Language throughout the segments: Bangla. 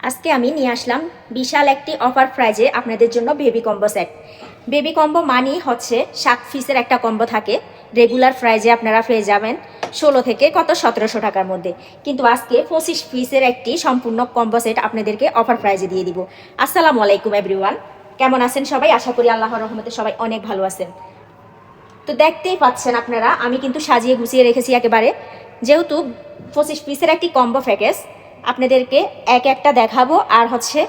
আজকে আমি নিয়ে আসলাম বিশাল একটি অফার প্রাইজে আপনাদের জন্য baby combo set baby combo মানি হচ্ছে সাত পিসের একটা কম্বো থাকে। রেগুলার প্রাইজে আপনারা পেয়ে যাবেন ষোলো থেকে কত? সতেরোশো টাকার মধ্যে। কিন্তু আজকে পঁচিশ পিসের একটি সম্পূর্ণ কম্বো সেট আপনাদেরকে অফার প্রাইজে দিয়ে দিব। আসসালামু আলাইকুম এভরিওয়ান কেমন আছেন সবাই? আশা করি আল্লাহর রহমতে সবাই অনেক ভালো আছেন। তো দেখতেই পাচ্ছেন আপনারা, আমি কিন্তু সাজিয়ে গুছিয়ে রেখেছি একেবারে। যেহেতু পঁচিশ পিসের একটি কম্বো প্যাকেজ আপনাদেরকে এক একটা দেখাবো আর হচ্ছে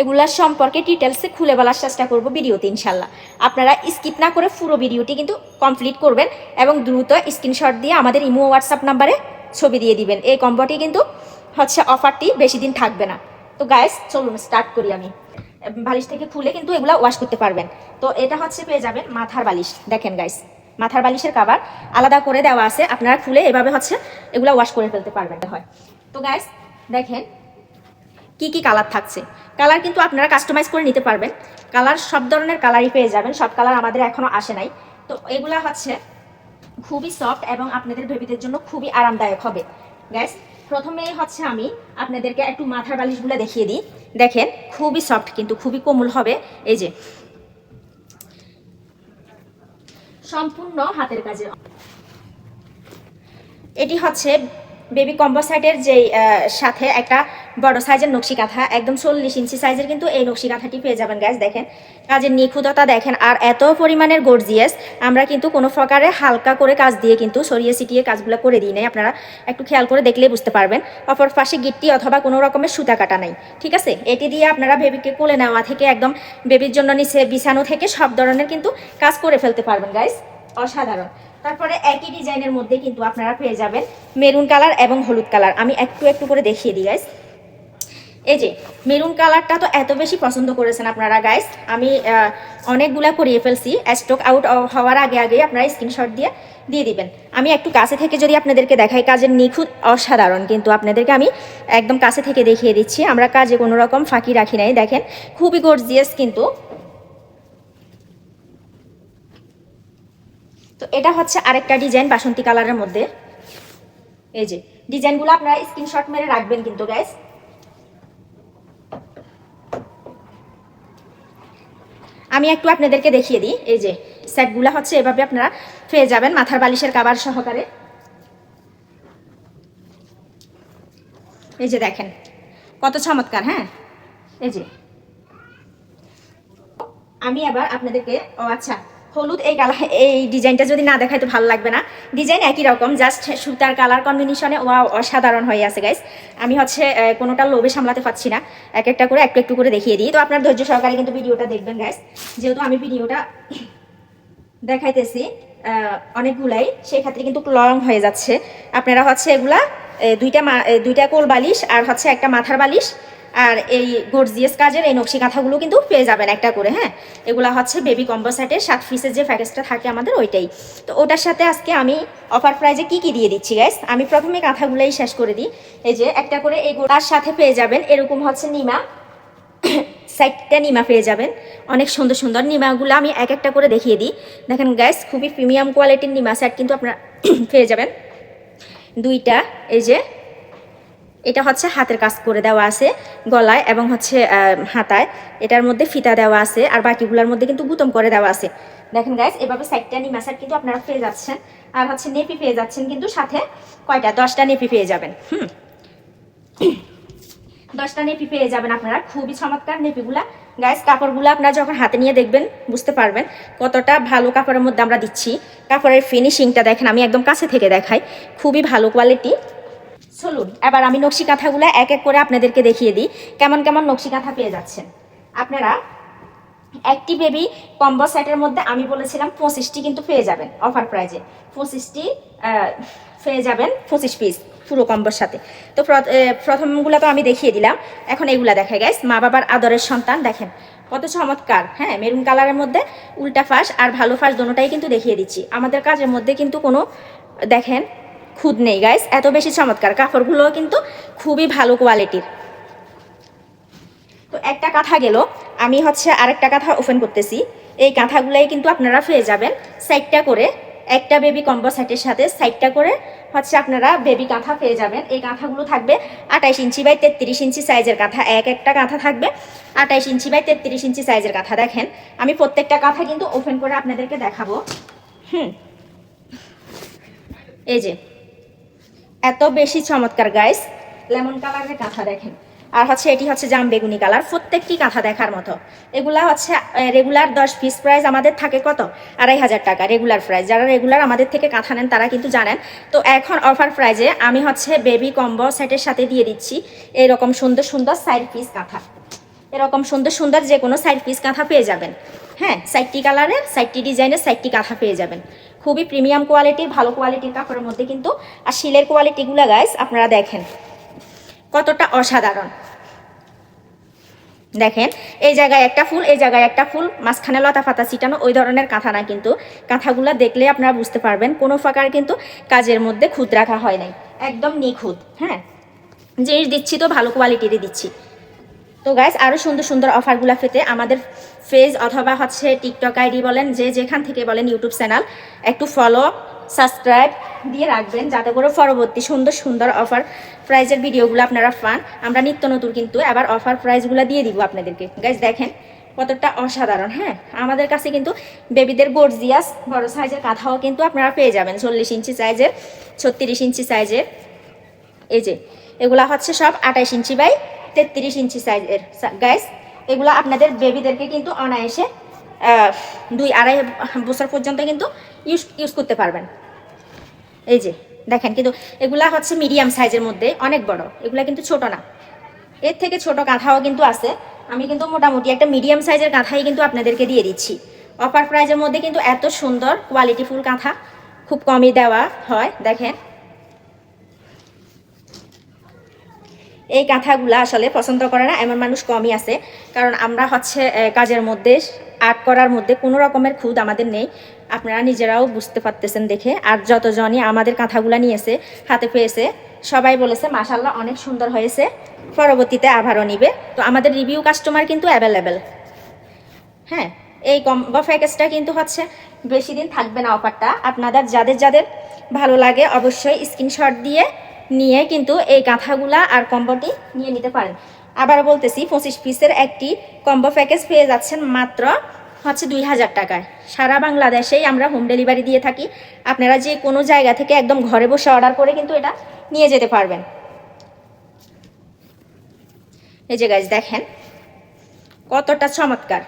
এগুলার সম্পর্কে ডিটেলসে খুলে বলার চেষ্টা করব ভিডিওতে, ইনশাল্লাহ। আপনারা স্কিপ না করে পুরো ভিডিওটি কিন্তু কমপ্লিট করবেন এবং দ্রুত স্ক্রিনশট দিয়ে আমাদের ইমো হোয়াটসঅ্যাপ নাম্বারে ছবি দিয়ে দিবেন। এই কম্বোটি কিন্তু হচ্ছে অফারটি বেশি দিন থাকবে না। তো গাইস চলুন স্টার্ট করি আমি। বালিশ থেকে খুলে কিন্তু এগুলা ওয়াশ করতে পারবেন। তো এটা হচ্ছে পেয়ে যাবেন মাথার বালিশ। দেখেন গাইস মাথার বালিশের কাবার আলাদা করে দেওয়া আছে। আপনারা খুলে এভাবে হচ্ছে এগুলা ওয়াশ করে ফেলতে পারবেন। হয়। তো গাইস দেখেন, কি কি কালার থাকছে। কালার কিন্তু আপনারা কাস্টমাইজ করে নিতে পারবেন। কালার সব ধরনের কালারই পেয়ে যাবেন। সব কালার আমাদের এখনও আসে নাই। তো এগুলা হচ্ছে খুবই সফট এবং আপনাদের বেবিদের জন্য খুবই আরামদায়ক হবে। গ্যাস প্রথমে হচ্ছে আমি আপনাদেরকে একটু মাথার বালিশগুলো দেখিয়ে দিই। দেখেন, খুবই সফট কিন্তু খুবই কোমল হবে। এই যে, সম্পূর্ণ হাতের কাজের। এটি হচ্ছে বেবি কম্বো সাইটের যে সাথে একটা বড় সাইজের নকশি কাঁথা একদম চল্লিশ ইঞ্চি সাইজের কিন্তু এই নকশি কাঁথাটি পেয়ে যাবেন গ্যাস দেখেন। কাজের নিখুঁততা দেখেন, আর এত পরিমাণের গর্জিয়াস আমরা কিন্তু কোনো প্রকারে হালকা করে কাজ দিয়ে কিন্তু সরিয়ে সিটিয়ে কাজগুলো করে দিই নাই, আপনারা একটু খেয়াল করে দেখলেই বুঝতে পারবেন। অপর পাশে গিট্টি অথবা কোনো রকমের সুতা কাটা নাই, ঠিক আছে? এটি দিয়ে আপনারা বেবিকে কোলে নেওয়া থেকে, একদম বেবির জন্য নিচে বিছানো থেকে সব ধরনের কিন্তু কাজ করে ফেলতে পারবেন গাইস অসাধারণ। তারপরে একই ডিজাইনের মধ্যে কিন্তু আপনারা পেয়ে যাবেন মেরুন কালার এবং হলুদ কালার। আমি একটু একটু করে দেখিয়ে দিই গাইস এই যে, মেরুন কালারটা তো এত বেশি পছন্দ করেছেন আপনারা গাইস আমি অনেকগুলা করিয়ে ফেলছি। স্টক আউট হওয়ার আগে আগে আপনারা স্ক্রিনশট দিয়ে দিয়ে দিবেন। আমি একটু কাছে থেকে যদি আপনাদেরকে দেখাই, কাজের নিখুঁত অসাধারণ কিন্তু আপনাদেরকে আমি একদম কাছে থেকে দেখিয়ে দিচ্ছি। আমরা কাজে কোনো রকম ফাঁকি রাখি নাই। দেখেন, খুবই গর্জিয়াস কিন্তু তো এটা হচ্ছে আরেকটা ডিজাইন বাসন্তী কালারের মধ্যে। এই যে ডিজাইনগুলো আপনারা স্ক্রিনশট মেরে রাখবেন কিন্তু গাইস আমি একটু আপনাদেরকে দেখিয়ে দিই। এই যে সেটগুলো হচ্ছে এভাবে আপনারা পেয়ে যাবেন মাথার বালিশের কাবার সহকারে। এই যে দেখেন, কত চমৎকার হ্যাঁ? এই যে। আমি আবার আপনাদেরকে, ও আচ্ছা হলুদ, এই কালার, এই ডিজাইনটা যদি না দেখাই তো ভালো লাগবে না। ডিজাইন একই রকম জাস্ট সুতার কালার কম্বিনেশনে ও অসাধারণ হয়ে আছে গাইস আমি হচ্ছে কোনোটা লোভে সামলাতে পারছি না। এক একটা করে একটু একটু করে দেখিয়ে দিই। তো আপনার ধৈর্য সহকারে কিন্তু ভিডিওটা দেখবেন গাইস যেহেতু আমি ভিডিওটা দেখাইতেছি অনেকগুলাই, সেই ক্ষেত্রে কিন্তু লং হয়ে যাচ্ছে। আপনারা হচ্ছে এগুলা দুইটা দুইটা কোল বালিশ আর হচ্ছে একটা মাথার বালিশ আর এই গর্জিয়াস কাজের এই নকশি কাঁথাগুলো কিন্তু পেয়ে যাবেন একটা করে হ্যাঁ? এগুলো হচ্ছে বেবি কম্বো সেটের সাত পিসের যে প্যাকেজটা থাকে আমাদের ওইটাই। তো ওটার সাথে আজকে আমি অফার প্রাইজে কি কি দিয়ে দিচ্ছি গাইস আমি প্রথমে কাঁথাগুলোই শেষ করে দিই। এই যে একটা করে এই তার সাথে পেয়ে যাবেন, এরকম হচ্ছে নিমা। সাইডটা নিমা পেয়ে যাবেন। অনেক সুন্দর সুন্দর নিমাগুলো আমি এক একটা করে দেখিয়ে দিই। দেখেন গ্যাস খুবই প্রিমিয়াম কোয়ালিটির নিমা সেট কিন্তু আপনারা পেয়ে যাবেন। দুইটা, এই যে এটা হচ্ছে হাতের কাজ করে দেওয়া আছে গলায় এবং হচ্ছে হাতায়। এটার মধ্যে ফিতা দেওয়া আছে আর বাকিগুলোর মধ্যে কিন্তু গুতম করে দেওয়া আছে। দেখেন গাইস এভাবে সাইডটা নিমা সেট কিন্তু আপনারা পেয়ে যাচ্ছেন। আর হচ্ছে নেপি পেয়ে যাচ্ছেন কিন্তু সাথে কয়টা? দশটা নেপি পেয়ে যাবেন। হুম। দশটা নেপি পেয়ে যাবেন আপনারা। খুবই চমৎকার নেপিগুলা। গাইস কাপড়গুলো আপনারা যখন হাতে নিয়ে দেখবেন, বুঝতে পারবেন কতটা ভালো কাপড়ের মধ্যে আমরা দিচ্ছি। কাপড়ের ফিনিশিংটা দেখেন, আমি একদম কাছে থেকে দেখাই। খুবই ভালো কোয়ালিটি চলুন, এবার আমি নকশি কাঁথাগুলো এক এক করে আপনাদেরকে দেখিয়ে দিই। কেমন কেমন নকশি কাঁথা পেয়ে যাচ্ছেন। আপনারা একটি বেবি কম্বো সেটের মধ্যে আমি বলেছিলাম পঁচিশটি কিন্তু পেয়ে যাবেন অফার প্রাইজে পঁচিশটি পেয়ে যাবেন পঁচিশ পিস পুরো কম্বোর সাথে। তো প্রথমগুলো তো আমি দেখিয়ে দিলাম। এখন এইগুলা দেখায় গাইস মা বাবার আদরের সন্তান, দেখেন কত চমৎকার হ্যাঁ মেরুন কালারের মধ্যে উল্টা ফাঁস আর ভালো ফাঁস, দোনোটাই কিন্তু দেখিয়ে দিচ্ছি। আমাদের কাজের মধ্যে কিন্তু কোনো, দেখেন খুদ নেই গাইস এত বেশি চমৎকার। কাপড়গুলোও কিন্তু খুবই ভালো কোয়ালিটির তো একটা কাঁথা গেল। আমি হচ্ছে আরেকটা কাঁথা ওপেন করতেছি। এই কাঁথাগুলাই কিন্তু আপনারা পেয়ে যাবেন সাইডটা করে। একটা বেবি কম্বো সেটের সাথে সাইডটা করে হচ্ছে আপনারা বেবি কাঁথা পেয়ে যাবেন। এই কাঁথাগুলো থাকবে আঠাইশ ইঞ্চি বাই তেত্রিশ ইঞ্চি সাইজের কাঁথা। এক একটা কাঁথা থাকবে আঠাইশ ইঞ্চি বাই তেত্রিশ ইঞ্চি সাইজের কাঁথা। দেখেন, আমি প্রত্যেকটা কাঁথা কিন্তু ওপেন করে আপনাদেরকে দেখাবো। হুম। এই যে এত বেশি চমৎকার গাইস লেমন কালারের কাঁথা দেখেন। আর হচ্ছে এটি হচ্ছে জাম বেগুনি কালার প্রত্যেকটি কাঁথা দেখার মতো। এগুলা হচ্ছে রেগুলার দশ পিস প্রাইস আমাদের থাকে কত? আড়াই হাজার টাকা রেগুলার প্রাইস যারা রেগুলার আমাদের থেকে কাঁথা নেন, তারা কিন্তু জানেন। তো এখন অফার প্রাইজে আমি হচ্ছে বেবি কম্বো সেটের সাথে দিয়ে দিচ্ছি এরকম সুন্দর সুন্দর সাইড পিস কাঁথা। এরকম সুন্দর সুন্দর যে কোনো সাইড পিস কাঁথা পেয়ে যাবেন। হ্যাঁ সাইডটি কালারের সাইডটি ডিজাইনের সাইডটি কাঁথা পেয়ে যাবেন। খুবই প্রিমিয়াম কোয়ালিটির ভালো কোয়ালিটির কাপড়ের মধ্যে কিন্তু। আর শিলের কোয়ালিটিগুলো গাইস আপনারা দেখেন। কতটা অসাধারণ। দেখেন, এই জায়গায় একটা ফুল, এই জায়গায় একটা ফুল, মাঝখানে লতা পাতা ছিটানো, ওই ধরনের কাঁথা না কিন্তু। কাঁথাগুলো দেখলে আপনারা বুঝতে পারবেন, কোনো ফাঁকার কিন্তু কাজের মধ্যে খুদ রাখা হয় নাই। একদম নিখুঁত হ্যাঁ? জিনিস দিচ্ছি তো ভালো কোয়ালিটিরই দিচ্ছি। তো গাইস আরও সুন্দর সুন্দর অফারগুলো পেতে আমাদের ফেজ অথবা হচ্ছে টিকটক আইডি বলেন, যে যেখান থেকে বলেন ইউটিউব চ্যানেল একটু ফলো সাবস্ক্রাইব দিয়ে রাখবেন যাতে করে পরবর্তী সুন্দর সুন্দর অফার প্রাইজের ভিডিওগুলো আপনারা পান। আমরা নিত্য নতুন কিন্তু আবার অফার প্রাইজগুলো দিয়ে দিব আপনাদেরকে। গাইস দেখেন কতটা অসাধারণ হ্যাঁ? আমাদের কাছে কিন্তু বেবিদের গর্জিয়াস বড় সাইজের কাঁথাও কিন্তু আপনারা পেয়ে যাবেন। চল্লিশ ইঞ্চি সাইজের ছত্রিশ ইঞ্চি সাইজের এই যে, এগুলা হচ্ছে সব আঠাইশ ইঞ্চি বাই তেত্রিশ ইঞ্চি সাইজের গাইস এগুলো আপনাদের বেবিদেরকে কিন্তু অনায়াসে দুই আড়াই বছর পর্যন্ত কিন্তু ইউজ ইউজ করতে পারবেন। এই যে, দেখেন কিন্তু এগুলা হচ্ছে মিডিয়াম সাইজের মধ্যে, অনেক বড়। এগুলা কিন্তু ছোট না। এর থেকে ছোট কাঁথাও কিন্তু আছে। আমি কিন্তু মোটামুটি একটা মিডিয়াম সাইজের কাঁথাই কিন্তু আপনাদেরকে দিয়ে দিচ্ছি। অফার প্রাইজের মধ্যে কিন্তু এত সুন্দর কোয়ালিটিফুল কাঁথা খুব কমই দেওয়া হয়, দেখেন। এই কাঁথাগুলা আসলে পছন্দ করে না। এমন মানুষ কমই আছে। কারণ আমরা হচ্ছে কাজের মধ্যে, আর্ট করার মধ্যে কোনো রকমের খুদ আমাদের নেই। আপনারা নিজেরাও বুঝতে পারতেছেন দেখে। আর যতজনই আমাদের কাঁথাগুলা নিয়েছে, হাতে পেয়েছে, সবাই বলেছে মাসাল্লাহ অনেক সুন্দর হয়েছে। পরবর্তীতে আবারও নিবে। তো আমাদের রিভিউ কাস্টমার কিন্তু অ্যাভেলেবেল হ্যাঁ এই কম্বো প্যাকেজটা কিন্তু হচ্ছে, বেশি দিন থাকবে না অফারটা আপনাদের, যাদের যাদের ভালো লাগে, অবশ্যই স্ক্রিনশট দিয়ে নিয়ে কিন্তু এই গাঁথাগুলা আর কম্বোটি নিয়ে নিতে পারেন। আবার বলতেছি, পঁচিশ পিসের একটি কম্বো প্যাকেজ পেয়ে যাচ্ছেন মাত্র হচ্ছে দুই হাজার টাকায়। সারা বাংলাদেশেই আমরা হোম ডেলিভারি দিয়ে থাকি। আপনারা যে কোনো জায়গা থেকে একদম ঘরে বসে অর্ডার করে কিন্তু এটা নিয়ে যেতে পারবেন। এই যে গাইজ দেখেন কতটা চমৎকার।